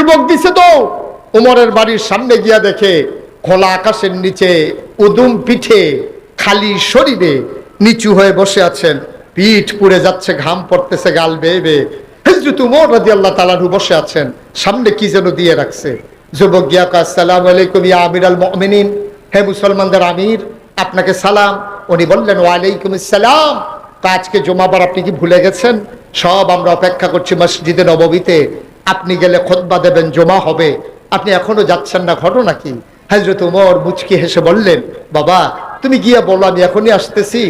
যুবক দিছে তো। উমরের বাড়ির সামনে গিয়া দেখে খোলা আকাশের নিচে উদুম পিঠে খালি শরীরে নিচু হয়ে বসে আছেন। পিঠ পুড়ে যাচ্ছে, ঘাম পড়তেছে, গাল বেয়ে বেয়ে। রাজি আল্লাহ বসে আছেন। সামনে কি যেন দিয়ে রাখছে। যুবক আসসালামু আলাইকুম ইয়া আমির আল মুমিনিন। হে মুসলমানদের আমির, আপনাকে সালাম। উনি বললেন, ওয়ালাইকুম আসসালাম। তা আজকে জমাবার আপনি কি ভুলে গেছেন? সব আমরা অপেক্ষা করছি মসজিদে নববীতে। আপনি গেলে খোদবা দেবেন, জমা হবে। আপনি এখনও যাচ্ছেন না, ঘটনা কি? হজরত উমর মুচকি হেসে বললেন, বাবা, তুমি গিয়ে বলো, আমি এখনই আসতেছি।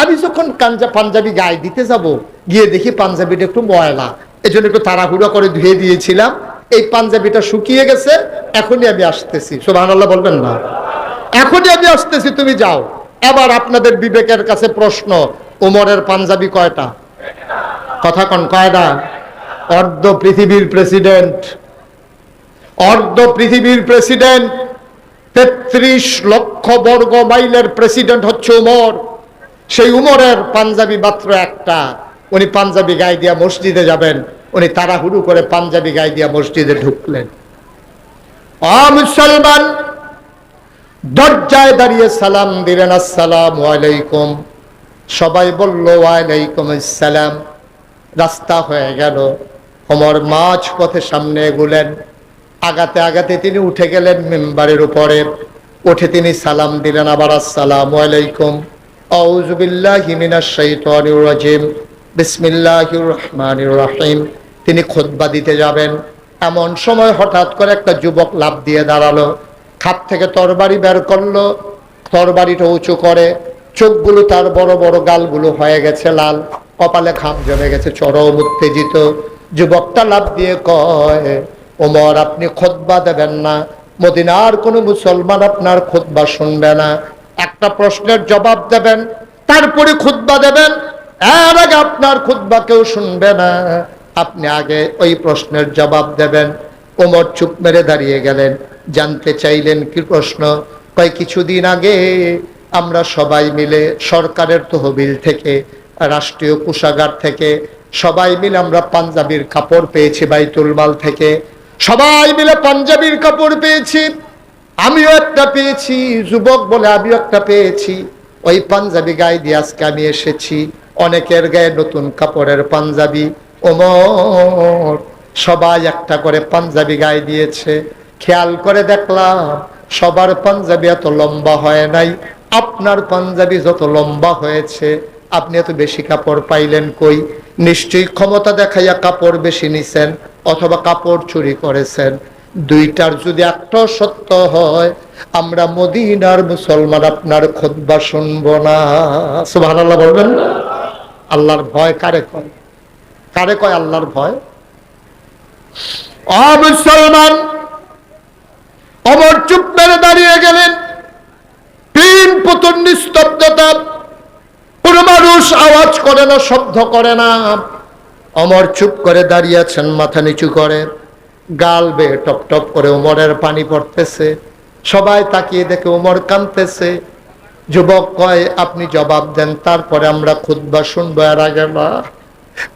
আমি যখন কাঞ্জা পাঞ্জাবি গায়ে দিতে যাব, গিয়ে দেখি পাঞ্জাবিটা একটু ময়লা। এই জন্য একটু তাড়াহুড়ো করে ধুয়ে দিয়েছিলাম। এই পাঞ্জাবিটা শুকিয়ে গেছে, এখনই আমি আসতেছি। সোহান আল্লাহ বলবেন না। এখনই আমি আসতেছি, তুমি যাও। এবার আপনাদের বিবেকের কাছে প্রশ্ন, উমরের পাঞ্জাবি কয়টা? কথা কন, কয়টা? অর্ধ পৃথিবীর প্রেসিডেন্ট, অর্ধ পৃথিবীর প্রেসিডেন্ট, তেত্রিশ লক্ষ বর্গ মাইলের প্রেসিডেন্ট হচ্ছে উমর। সেই উমরের পাঞ্জাবি মাত্র একটা। উনি পাঞ্জাবি গায়ে দিয়া মসজিদে যাবেন, উনি তাড়াহুড়ু করে পাঞ্জাবি গায়ে দিয়া মসজিদে ঢুকলেন। মুসলমান, দরজায় দাঁড়িয়ে সালাম দিলেন, আসসালাম আলাইকুম। সবাই বলল, ওয়ালাইকুম আসসালাম। রাস্তা হয়ে গেল। ওমর মাঝ পথে সামনে এগুলেন। আগাতে আগাতে তিনি উঠে গেলেন মেম্বারের উপরে। উঠে তিনি সালাম দিলেন, আবার আসসালাম আলাইকুম। রাজিম। বিসমিল্লাহির রহমানির রহিম। তিনি খুতবা দিতে যাবেন। এমন সময় হঠাৎ করে একটা যুবক লাভ দিয়ে দাঁড়াল। খাপ থেকে তরবারি বের করল। তরবারিটা উঁচু করে। চোখগুলো তার বড় বড় গালগুলো হয়ে গেছে লাল। কপালে খাম জমে গেছে, চরম উত্তেজিত। যুবকটা লাভ দিয়ে কয়, ওমর, আপনি খোদবা দেবেন না। মদিনার কোনো মুসলমান আপনার খোদবা শুনবে না। একটা প্রশ্নের জবাব দেবেন, তারপরে খুতবা দেবেন। এর আগে আপনার খুতবা কেউ শুনবে না। আপনি আগে ওই প্রশ্নের জবাব দেবেন। ওমর চুপ মেরে দাঁড়িয়ে গেলেন। জানতে চাইলেন কি প্রশ্ন? কয়, কিছুদিন আগে আমরা সবাই মিলে সরকারের তহবিল থেকে, রাষ্ট্রীয় কোষাগার থেকে সবাই মিলে আমরা পাঞ্জাবির কাপড় পেয়েছি বাইতুল মাল থেকে। সবাই মিলে পাঞ্জাবির কাপড় পেয়েছি। আমিও একটা পেয়েছি, যুবক বলে আমিও একটা পেয়েছি। ওই পাঞ্জাবি গায়ে দিয়ে আজকে আমি এসেছি। অনেকের গায়ে নতুন কাপড়ের পাঞ্জাবি। ওমর, সবাই একটা করে পাঞ্জাবি গায়ে দিয়েছে। খেয়াল করে দেখলাম, সবার পাঞ্জাবি এত লম্বা হয় নাই। আপনার পাঞ্জাবি যত লম্বা হয়েছে, আপনি এত বেশি কাপড় পাইলেন কই? নিশ্চয়ই ক্ষমতা দেখাইয়া কাপড় বেশি নিছেন অথবা কাপড় চুরি করেছেন। দুইটার যদি একটা সত্য হয়, আমরা মদিনার মুসলমান আপনার খোদবা শুনব না। সুবহানাল্লাহ বলবেন আল্লাহর ভয় কারে কয়? কারে কয় আল্লাহর ভয়? অ মুসলমান, অমর চুপ মেরে দাঁড়িয়ে গেলেন। তিন পুতুর নিস্তব্ধতা কোনো মানুষ আওয়াজ করে না, শব্দ করে না। অমর চুপ করে দাঁড়িয়ে আছেন, মাথা নিচু করে। গাল বেয়ে টপ টপ করে উমরের পানি পড়তেছে। সবাই তাকিয়ে দেখে উমর কানতেছে যুবক কয়, আপনি জবাব দেন, তারপরে আমরা খুদবা শুনব। এর আগে না,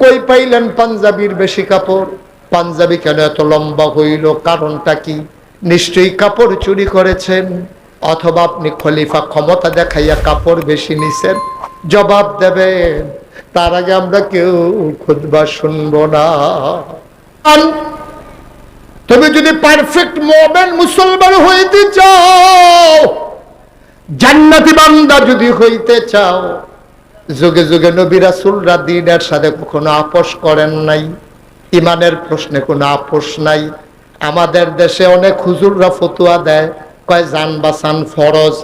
কই পাইলেন পাঞ্জাবির বেশি কাপড়? পাঞ্জাবি কেন এত লম্বা হইল? কারণটা কি? নিশ্চয়ই কাপড় চুরি করেছেন। অথবা আপনি খলিফা ক্ষমতা দেখাইয়া কাপড় বেশি নিছেন? জবাব দেবেন তার আগে আমরা কেউ খুদবা শুনব না। তুমি যদি পারফেক্ট মোমেন মুসলমান হইতে চাও, জান্নাতি বান্দা যদি হইতে চাও, যুগে যুগে নবী রাসূলরা দিনের সাথে কখনো আপোষ করেন নাই ইমানের প্রশ্নে কোনো আপোষ নাই। আমাদের দেশে অনেক হুজুররা ফতুয়া দেয়, কয় জান বাঁচান ফরজ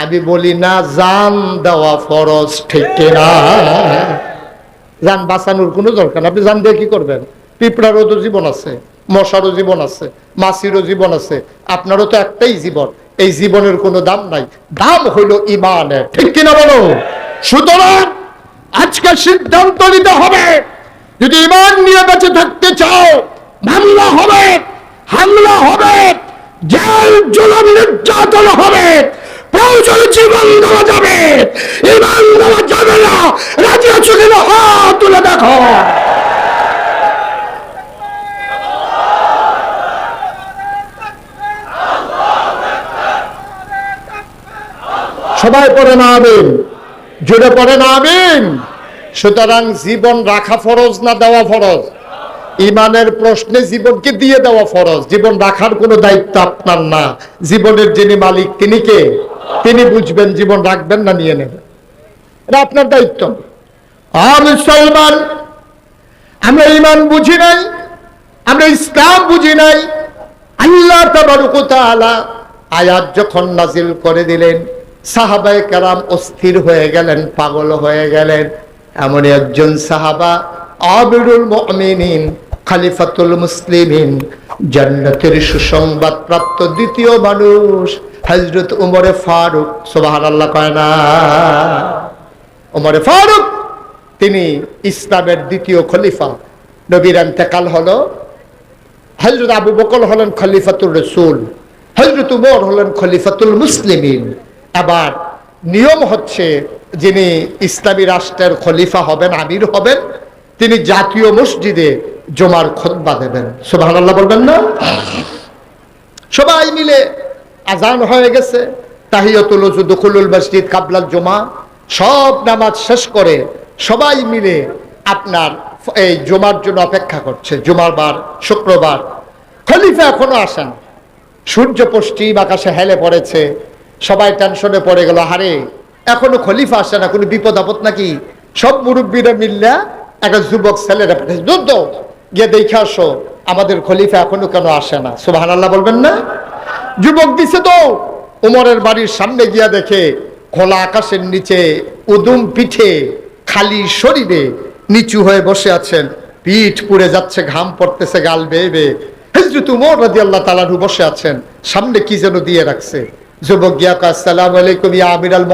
আমি বলি, না, জান দেওয়া ফরজ ঠিক কিনা? যান বাঁচানোর কোনো দরকার আপনি জান দিয়ে কি করবেন? পিঁপড়ারও তো জীবন আছে, মশারও জীবন আছে, মাছিরও জীবন আছে। আপনারও তো একটাই জীবন, এই জীবনের কোনো দাম নাই। দাম হইল ইমানের ঠিক কিনা বলো? সুতরাং আজকে সিদ্ধান্ত নিতে হবে, যদি ইমান নিয়ে বেঁচে থাকতে চাও মামলা হবে, হামলা হবে, জেল জুলুম নির্যাতন হবে। জীবন দেওয়া যাবে। ইমান দেওয়া যাবে না রাজি আছো হাত তুলে দেখো। সবাই পরে না জোরে পড়ে না আমিন? সুতরাং জীবন রাখা ফরজ না দেওয়া ফরজ? ইমানের প্রশ্নে জীবনকে দিয়ে দেওয়া ফরজ। জীবন রাখার কোনো দায়িত্ব আপনার না। জীবনের যিনি মালিক, তিনি কে? তিনি বুঝবেন, জীবন রাখবেন না, নিয়ে নেবেন। এটা আপনার দায়িত্ব। মুসলমান, আমরা ইমান বুঝি নাই, আমরা ইসলাম বুঝি নাই। আল্লাহ আয়াত যখন নাজিল করে দিলেন, সাহাবায়ে কেরাম অস্থির হয়ে গেলেন, পাগল হয়ে গেলেন। এমন একজন সাহাবা, আবিরুল মুমিনিন, খালিফাতুল মুসলিমিন, জান্নাতের সুসংবাদ প্রাপ্ত দ্বিতীয় মানুষ হযরত উমরে ফারুক, সুবহানাল্লাহ কয় না। ওমরে ফারুক, তিনি ইসলামের দ্বিতীয় খলিফা। নবীর এন্তেকাল হলো হজরত আবু বকর হলেন খলিফাতুল রসুল হজরত উমর হলেন খলিফাতুল মুসলিমিন। আবার নিয়ম হচ্ছে যিনি ইসলামী রাষ্ট্রের খলিফা হবেন, আমির হবেন, তিনি জাতীয় মসজিদে জমার খোদবা দেবেন। সুবাহ বলবেন না? সবাই মিলে আজান হয়ে গেছে। তাহিয়াতুল দুখুলুল মসজিদ, কাবলাল জমা, সব নামাজ শেষ করে সবাই মিলে আপনার এই জমার জন্য অপেক্ষা করছে। জুমার বার, শুক্রবার। খলিফা এখনও আসেন। সূর্য পশ্চিম আকাশে হেলে পড়েছে। সবাই টেনশনে পড়ে গেল হারে এখনও খলিফা আসে না, কোনো বিপদ আপদ নাকি? সব মুরব্বীরা মিললা একটা যুবক ছেলেরা পাঠিয়েছে দুধ গিয়ে দেখে আসো, আমাদের খলিফা এখনও কেন আসে না? সুবাহান আল্লাহ বলবেন না? যুবক দিছে তো। উমরের বাড়ির সামনে গিয়া দেখে, খোলা আকাশের নিচে উদুম পিঠে খালি শরীরে নিচু হয়ে বসে আছেন। পিঠ পুড়ে যাচ্ছে, ঘাম পড়তেছে, গাল বেয়ে বেয়ে। উমর রাজি আল্লাহ বসে আছেন। সামনে কি যেন দিয়ে রাখছে। যুবক আলাইকুম ইয়া আমির আল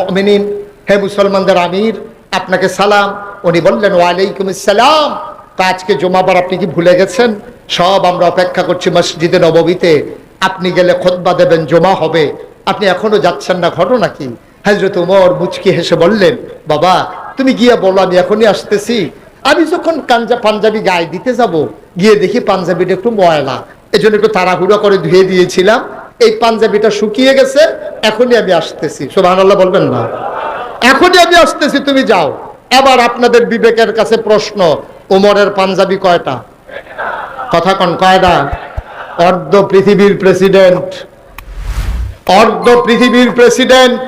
হে মুসলমানদের আমির, আপনাকে সালাম। উনি বললেন, ওয়ালাইকুম আসসালাম। তা আজকে জমাবার আপনি কি ভুলে গেছেন? সব আমরা অপেক্ষা করছি মসজিদে নববীতে। আপনি গেলে খোদবা দেবেন, জমা হবে। আপনি এখনও যাচ্ছেন না, ঘটনা কি হজরত উমর মুচকি হেসে বললেন, বাবা, তুমি গিয়ে বলো, আমি এখনই আসতেছি। আমি যখন কাঞ্জা পাঞ্জাবি গায়ে দিতে যাব, গিয়ে দেখি পাঞ্জাবিটা একটু ময়লা। এই জন্য একটু তাড়াহুড়ো করে ধুয়ে দিয়েছিলাম। এই পাঞ্জাবিটা শুকিয়ে গেছে, এখনই আমি আসতেছি। সোহান আল্লাহ বলবেন না? এখনই আমি আসতেছি, তুমি যাও। এবার আপনাদের বিবেকের কাছে প্রশ্ন, উমরের পাঞ্জাবি কয়টা? কথা কন, কয়টা? অর্ধ পৃথিবীর প্রেসিডেন্ট, অর্ধ পৃথিবীর প্রেসিডেন্ট,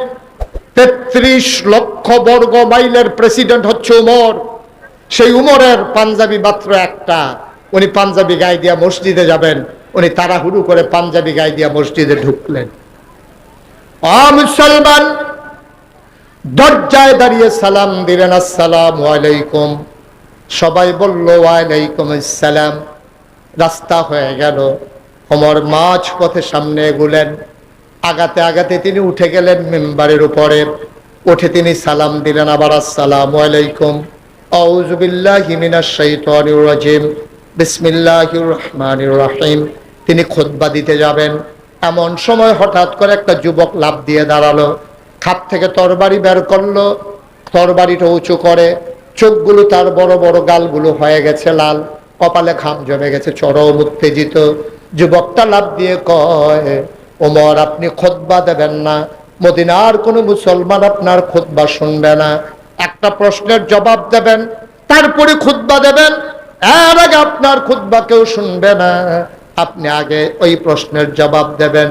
তেত্রিশ লক্ষ বর্গ মাইলের প্রেসিডেন্ট হচ্ছে উমর। সেই উমরের পাঞ্জাবি মাত্র একটা। উনি পাঞ্জাবি গায়ে দিয়া মসজিদে যাবেন, উনি তাড়াহুড়ু করে পাঞ্জাবি গায়ে দিয়া মসজিদে ঢুকলেন। মুসলমান, দরজায় দাঁড়িয়ে সালাম দিলেন, আসসালাম আলাইকুম। সবাই বলল, ওয়ালাইকুম আসসালাম। রাস্তা হয়ে গেল। ওমর মাঝ পথে সামনে এগুলেন। আগাতে আগাতে তিনি উঠে গেলেন মেম্বারের উপরে। উঠে তিনি সালাম দিলেন, আবার আসসালাম আলাইকুম। রাজিম। বিসমিল্লাহির রহমানির রহিম। তিনি খুতবা দিতে যাবেন। এমন সময় হঠাৎ করে একটা যুবক লাভ দিয়ে দাঁড়াল। খাপ থেকে তরবারি বের করল। তরবারিটা উঁচু করে। চোখগুলো তার বড় বড় গালগুলো হয়ে গেছে লাল। কপালে খাম জমে গেছে, চরম উত্তেজিত। যুবকটা লাভ দিয়ে কয়, ওমর, আপনি খোদবা দেবেন না। মদিনার কোনো মুসলমান আপনার খুতবা শুনবে না। একটা প্রশ্নের জবাব দেবেন, তারপরে খুতবা দেবেন। এর আগে আপনার খুতবা কেউ শুনবে না। আপনি আগে ওই প্রশ্নের জবাব দেবেন।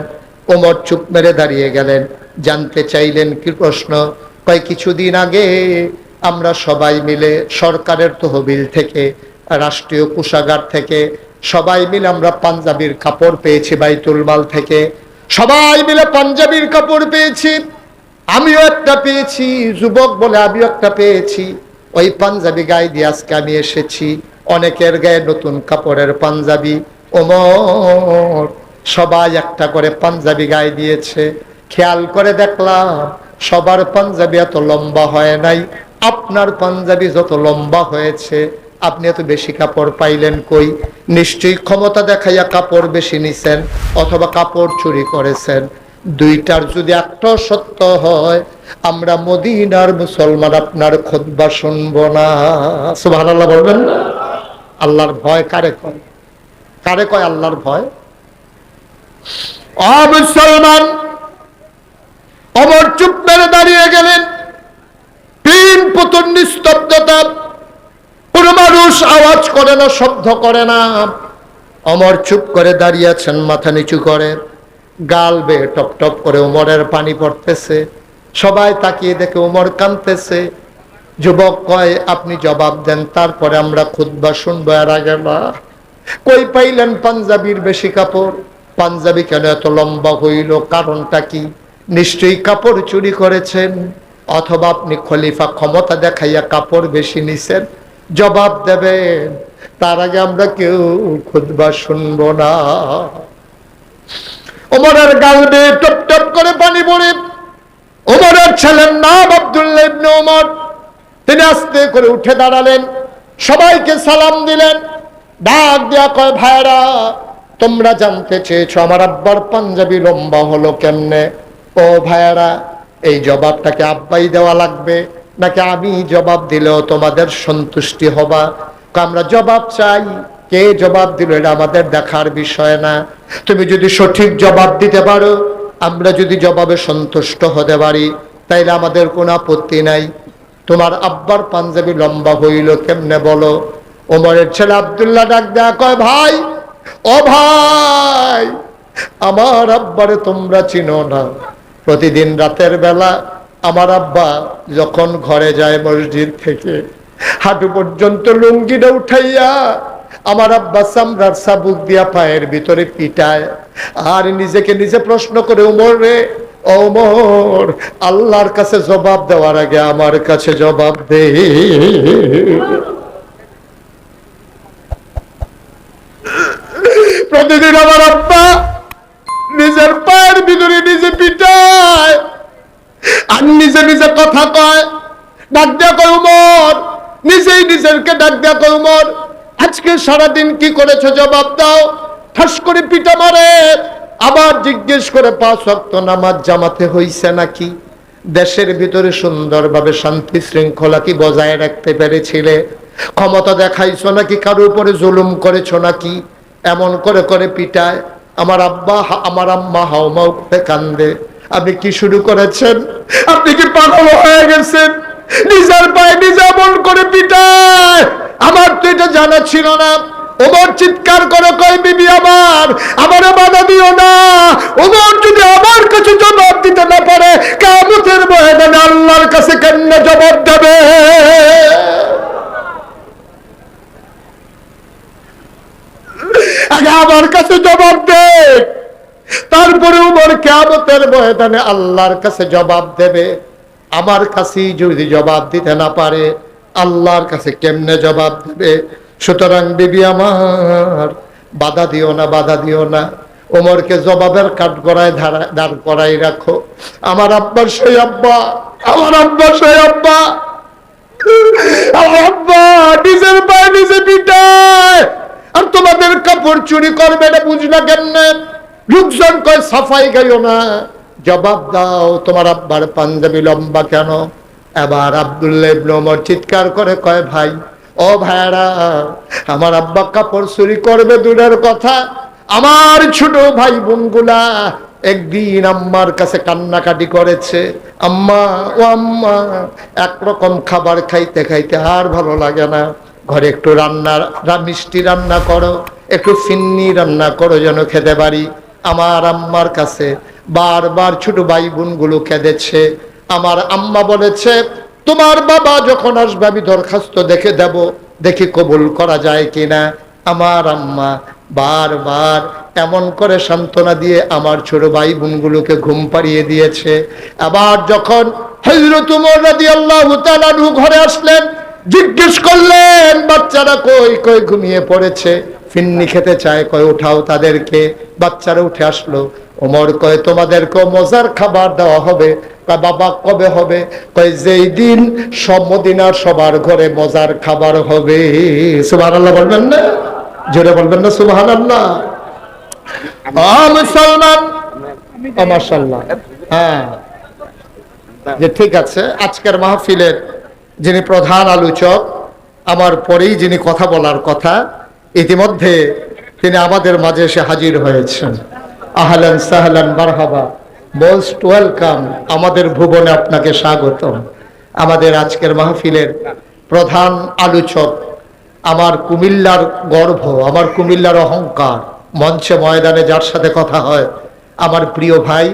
ওমর চুপ মেরে দাঁড়িয়ে গেলেন। জানতে চাইলেন কি প্রশ্ন? কয়, কিছুদিন আগে আমরা সবাই মিলে সরকারের তহবিল থেকে, রাষ্ট্রীয় কোষাগার থেকে সবাই মিলে আমরা পাঞ্জাবির কাপড় পেয়েছি বাইতুল মাল থেকে। সবাই মিলে পাঞ্জাবির কাপড় পেয়েছি। আমিও একটা পেয়েছি, যুবক বলে আমিও একটা পেয়েছি। ওই পাঞ্জাবি গায়ে দিয়ে আজকে আমি এসেছি। অনেকের গায়ে নতুন কাপড়ের পাঞ্জাবি। ওমর, সবাই একটা করে পাঞ্জাবি গায়ে দিয়েছে। খেয়াল করে দেখলাম, সবার পাঞ্জাবি এত লম্বা হয় নাই। আপনার পাঞ্জাবি যত লম্বা হয়েছে আপনি এত বেশি কাপড় পাইলেন কই? নিশ্চয়ই ক্ষমতা দেখাইয়া কাপড় বেশি নিছেন, অথবা কাপড় চুরি করেছেন। দুইটার যদি একটা সত্য হয়, আমরা মদিনার মুসলমান আপনার খোদবা শুনব না। সুবহান আল্লাহ বলবেন আল্লাহর ভয় কারে কয়? কারে কয় আল্লাহর ভয়? অ মুসলমান, অমর চুপ মেরে দাঁড়িয়ে গেলেন। তিন পুতুর নিস্তব্ধতা কোন মানুষ আওয়াজ করে না, শব্দ করে না। অমর চুপ করে দাঁড়িয়ে আছেন, মাথা নিচু করে। গাল বেয়ে টপ টপ করে উমরের পানি পড়তেছে। সবাই তাকিয়ে দেখে উমর কানতেছে যুবক কয়, আপনি জবাব দেন, তারপরে আমরা খুদ্া শুনব এর আগে না। কই পাইলেন পাঞ্জাবির বেশি কাপড়? পাঞ্জাবি কেন এত লম্বা হইল? কারণটা কি? নিশ্চয়ই কাপড় চুরি করেছেন। অথবা আপনি খলিফা ক্ষমতা দেখাইয়া কাপড় বেশি নিছেন? জবাব দেবেন তার আগে আমরা কেউ খুদবা শুনব না। ওমরের গাল বেয়ে টপ টপ করে পানি পড়ে। ওমরের ছেলের নাম আব্দুল্লাহ তিনি আস্তে করে উঠে দাঁড়ালেন, সবাইকে সালাম দিলেন। ডাক দেয়া কয় ভাইরা তোমরা জানতে চেয়েছো আমার আব্বার পাঞ্জাবি লম্বা হলো কেমনে? ও ভাইয়ারা, এই জবাবটাকে আব্বাই দেওয়া লাগবে। নাকি আমি জবাব দিলেও তোমাদের সন্তুষ্টি হবা? আমরা জবাব চাই। কে জবাব দিল এটা আমাদের দেখার বিষয় না। তুমি যদি সঠিক জবাব দিতে পারো, আমরা যদি জবাবে সন্তুষ্ট হতে পারি, তাইলে আমাদের কোনো আপত্তি নাই। তোমার আব্বার পাঞ্জাবি লম্বা হইল কেমনে বলো? ওমরের ছেলে আবদুল্লাহ ডাক দেয়া কয়, ভাই, ও ভাই, আমার আব্বারে তোমরা চিনো না। প্রতিদিন রাতের বেলা আমার আব্বা যখন ঘরে যায় মসজিদ থেকে, হাঁটু পর্যন্ত লুঙ্গিটা উঠাইয়া আমার আব্বা সামরার সাবুক দিয়া পায়ের ভিতরে পিটায়, আর নিজেকে নিজে প্রশ্ন করে উমর রে ওমর, আল্লাহর কাছে জবাব দেওয়ার আগে আমার কাছে জবাব দে। প্রতিদিন আমার আব্বা কথা কয়, ডাক দেয়া কয়, উমর, নিজেই নিজেরকে ডাক দেয়া কয়, উমর, আজকে সারাদিন কি করেছ জবাব দাও। ঠাস করে পিটা মারে আবার জিজ্ঞেস করে, পাঁচ ওয়াক্ত নামাজ জামাতে হইছে নাকি? দেশের ভিতরে সুন্দরভাবে শান্তি শৃঙ্খলা কি বজায় রাখতে পেরেছিলে? ক্ষমতা দেখাইছো নাকি? কারোর উপরে জুলুম করেছ নাকি? এমন করে করে পিটায়, আমার আব্বা, আমার আম্মা হাওমাও করে কান্দে। আপনি কি শুরু করেছেন? আপনি কি পাগল হয়ে গেছেন? নিজের পায়ে নিজে এমন করে পিটায়। আমার তো এটা জানা ছিল না। ওমর চিৎকার করে কয়, বিবি আমার আমারে বাধা দিও না। ওমর যদি আমার কাছে জবাব দিতে না পারে কামতের ময়দানে আল্লাহর কাছে কেন জবাব দেবে? আগে আমার কাছে জবাব দে। তারপরে উমর কেমতের ময়দানে আল্লাহর কাছে জবাব দেবে। আমার কাছেই যদি জবাব দিতে না পারে, আল্লাহর কাছে কেমনে জবাব দেবে? সুতরাং বিবি আমার, বাধা দিও না, বাধা দিও না। ওমরকে জবাবের কাঠ গড়ায় দাঁড় করাই রাখো। আমার আব্বার সেই আব্বা, আমার আব্বা সেই আব্বা। আব্বা, নিজের পায়ে নিজে পিটায়। আর তোমাদের কাপড় চুরি করবে না, বুঝলা কেমনে? লোকজন কয়, সাফাই গাইও না। জবাব দাও, তোমার আব্বার পাঞ্জাবি লম্বা কেন? এবার আব্দুল্লাহ ইবনে চিৎকার করে কয়, ভাই, ও ভাইরা আমার আব্বা কাপড় চুরি করবে দূরের কথা। আমার ছোট ভাই বোনগুলা একদিন আম্মার কাছে কান্নাকাটি করেছে। আম্মা, ও আম্মা, একরকম খাবার খাইতে খাইতে আর ভালো লাগে না। ঘরে একটু রান্না মিষ্টি রান্না করো, একটু ফিন্নি রান্না করো যেন খেতে পারি। আমার আম্মার কাছে বারবার ছোট ভাই বোনগুলো কেঁদেছে। আমার আম্মা বলেছে, তোমার বাবা যখন আসবে আমি দরখাস্ত দেখে দেব, দেখি কবুল করা যায় কিনা? আমার আম্মা বারবার এমন করে সান্ত্বনা দিয়ে আমার ছোট ভাই বোনগুলোকে ঘুম পাড়িয়ে দিয়েছে। আবার যখন হজরত ঘরে আসলেন, জিজ্ঞেস করলেন, বাচ্চারা কই কই ঘুমিয়ে পড়েছে? ফিন্নি খেতে চায়, কয়, উঠাও তাদেরকে। বাচ্চারা উঠে আসলো। ওমর কয়, তোমাদেরকেও মজার খাবার দেওয়া হবে। বাবা, কবে হবে? কয়, যেই দিন সব মদিনার সবার ঘরে মজার খাবার হবে। সুবহানাল্লাহ বলবেন না? জোরে বলবেন না, সুবহানাল্লাহ? আ মুসলমান? ও হ্যাঁ। যে ঠিক আছে, আজকের মাহফিলের যিনি প্রধান আলোচক, আমার পরেই যিনি কথা বলার কথা ইতিমধ্যে তিনি আমাদের মাঝে এসে হাজির হয়েছেন। আহলান সাহলান মারহাবা, মোস্ট ওয়েলকাম। আমাদের ভুবনে আপনাকে স্বাগতম। আমাদের আজকের মাহফিলের প্রধান আলোচক আমার কুমিল্লার গর্ভ আমার কুমিল্লার অহংকার। মঞ্চে ময়দানে যার সাথে কথা হয়, আমার প্রিয় ভাই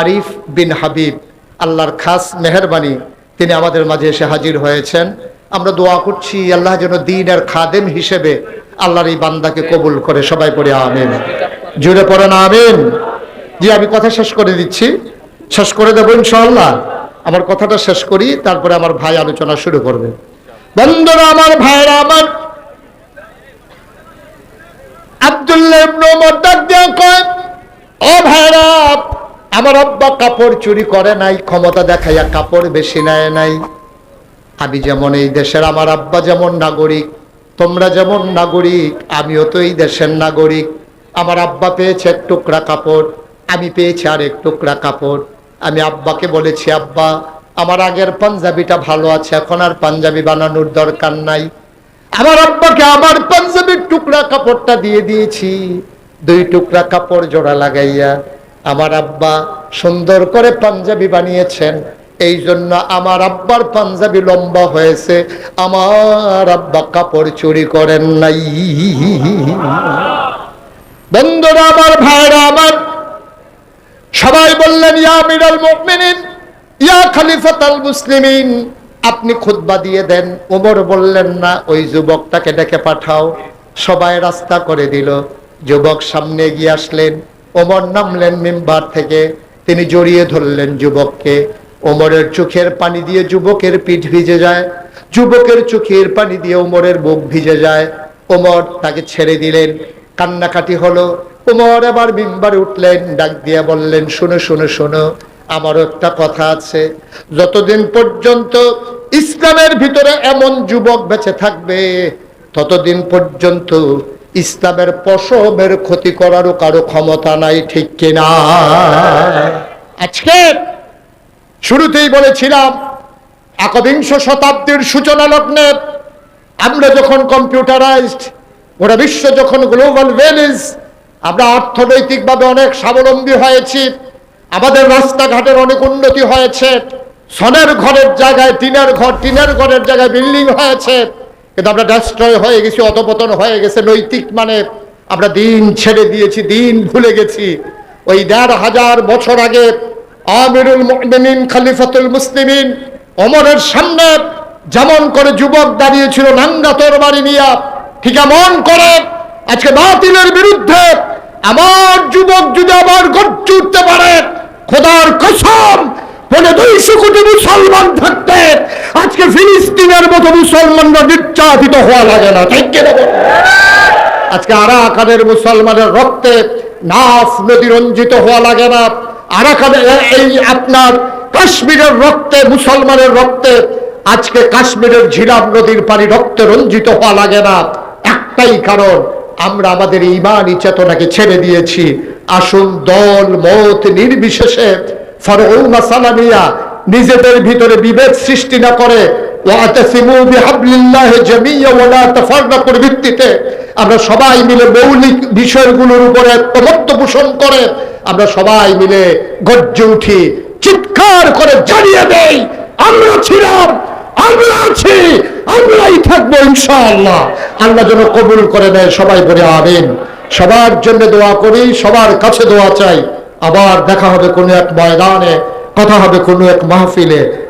আরিফ বিন হাবিব, আল্লাহর খাস মেহরবানি, তিনি আমাদের মাঝে এসে হাজির হয়েছেন। আমরা দোয়া করছি আল্লাহ যেন দিনের খাদেম হিসেবে আল্লাহর এই বান্দাকে কবুল করে, সবাই পড়ে আমিন। জুড়ে পড়েন আমিন। জি, আমি কথা শেষ করে দিচ্ছি। শেষ করে দেবো ইনশাল্লাহ আমার কথাটা শেষ করি, তারপরে আমার ভাই আলোচনা শুরু করবে। বন্ধুরা, আমার ভাইরা আমার আমার আব্বা কাপড় চুরি করে নাই, ক্ষমতা দেখাইয়া কাপড় বেশি নেয় নাই। আমি যেমন এই দেশের, আমার আব্বা যেমন নাগরিক তোমরা যেমন নাগরিক, আমিও তো এই দেশের নাগরিক। আমার আব্বা পেয়েছে এক টুকরা কাপড়, আমি পেয়েছি আর এক টুকরা কাপড়। আমি আব্বাকে বলেছি, আব্বা, আমার আগের পাঞ্জাবিটা ভালো আছে, এখন আর পাঞ্জাবি বানানোর দরকার নাই। আমার আব্বাকে আমার পাঞ্জাবির টুকরা কাপড়টা দিয়ে দিয়েছি। দুই টুকরা কাপড় জোড়া লাগাইয়া, আমার আব্বা সুন্দর করে পাঞ্জাবি বানিয়েছেন। এই জন্য আমার আব্বার পাঞ্জাবি লম্বা হয়েছে। আমার আব্বা কাপড় চুরি করেন নাই। বন্ধুরা, আমার ভাইরা, আমার সবাই বললেন, ইয়া আমিরাল মুমিনিন, ইয়া খলিফাতাল মুসলিমিন। আপনি খুতবা দিয়ে দেন। ওমর বললেন, না, ওই যুবকটাকে ডেকে পাঠাও। সবাই রাস্তা করে দিল। যুবক সামনে গিয়ে আসলেন। ওমর নামলেন মেম্বার থেকে। তিনি জড়িয়ে ধরলেন যুবককে। ওমরের চোখের পানি দিয়ে যুবকের পিঠ ভিজে যায়। যুবকের চোখের পানি দিয়ে ওমরের বুক ভিজে যায়। ওমর তাকে ছেড়ে দিলেন। কান্নাকাটি হলো। ওমর আবার মিম্বারে উঠলেন, ডাক দিয়ে বললেন, শুনো শুনো শুনো আমার একটা কথা আছে। যতদিন পর্যন্ত ইসলামের ভিতরে এমন যুবক বেঁচে থাকবে, ততদিন পর্যন্ত ইসলামের পশমের ক্ষতি করারও কারও ক্ষমতা নাই, ঠিক কিনা? আজকে শুরুতেই বলেছিলাম, একবিংশ শতাব্দীর সূচনা লগ্নে আমরা যখন কম্পিউটারাইজড, গোটা বিশ্ব যখন গ্লোবাল ভ্যালিজ, আমরা অর্থনৈতিকভাবে অনেক স্বাবলম্বী হয়েছি, আমাদের রাস্তাঘাটের অনেক উন্নতি হয়েছে, সনের ঘরের জায়গায় টিনের ঘর, টিনের ঘরের জায়গায় বিল্ডিং হয়েছে, কিন্তু আমরা ডেস্ট্রয় হয়ে গেছি, অধপতন হয়ে গেছে, নৈতিক মানে আমরা দিন ছেড়ে দিয়েছি, দিন ভুলে গেছি। ওই দেড় হাজার বছর আগে আমিরুল মুমিনিন, খলিফাতুল মুসলিমিন, ওমরের সামনে যেমন করে যুবক দাঁড়িয়েছিল, নাঙ্গা তরবারি নিয়া ঠিক এমন করে আজকে বাতিলের বিরুদ্ধে আমার যুবক যদি আবার গর্জে উঠতে পারে, খোদার কসম, বলে দুইশো কোটি মুসলমান থাকতে আজকে ফিলিস্তিনের মতো মুসলমানরা নির্যাতিত হওয়া লাগে না বলুন? আজকে আরাকানের মুসলমানের রক্তে নাফ নদী রঞ্জিত হওয়া লাগে না এই আপনার কাশ্মীরের রক্তে, মুসলমানের রক্তে, আজকে কাশ্মীরের ঝিলাম নদীর পানি রক্তে রঞ্জিত হওয়া লাগে না। একটাই কারণ, আমরা আমাদের ইমানি চেতনাকে ছেড়ে দিয়েছি। আসুন দল, মত নির্বিশেষে ফরৌনা সালামিয়া নিজেদের ভিতরে বিভেদ সৃষ্টি না করে ভিত্তিতে। আমরা সবাই মিলে মৌলিক বিষয়গুলোর উপরে ঐকমত্য পোষণ করে, আমরা সবাই মিলে গর্জে উঠি, চিৎকার করে জানিয়ে দেই, আমরা ছিলাম, আমরা আছি, আমরাই থাকব ইনশাআল্লাহ। আল্লাহ যেন কবুল করে দেয় সবাই বলে আমিন। সবার জন্য দোয়া করি, সবার কাছে দোয়া চাই। আবার দেখা হবে কোনো এক ময়দানে, কথা হবে কোনো এক মাহফিলে।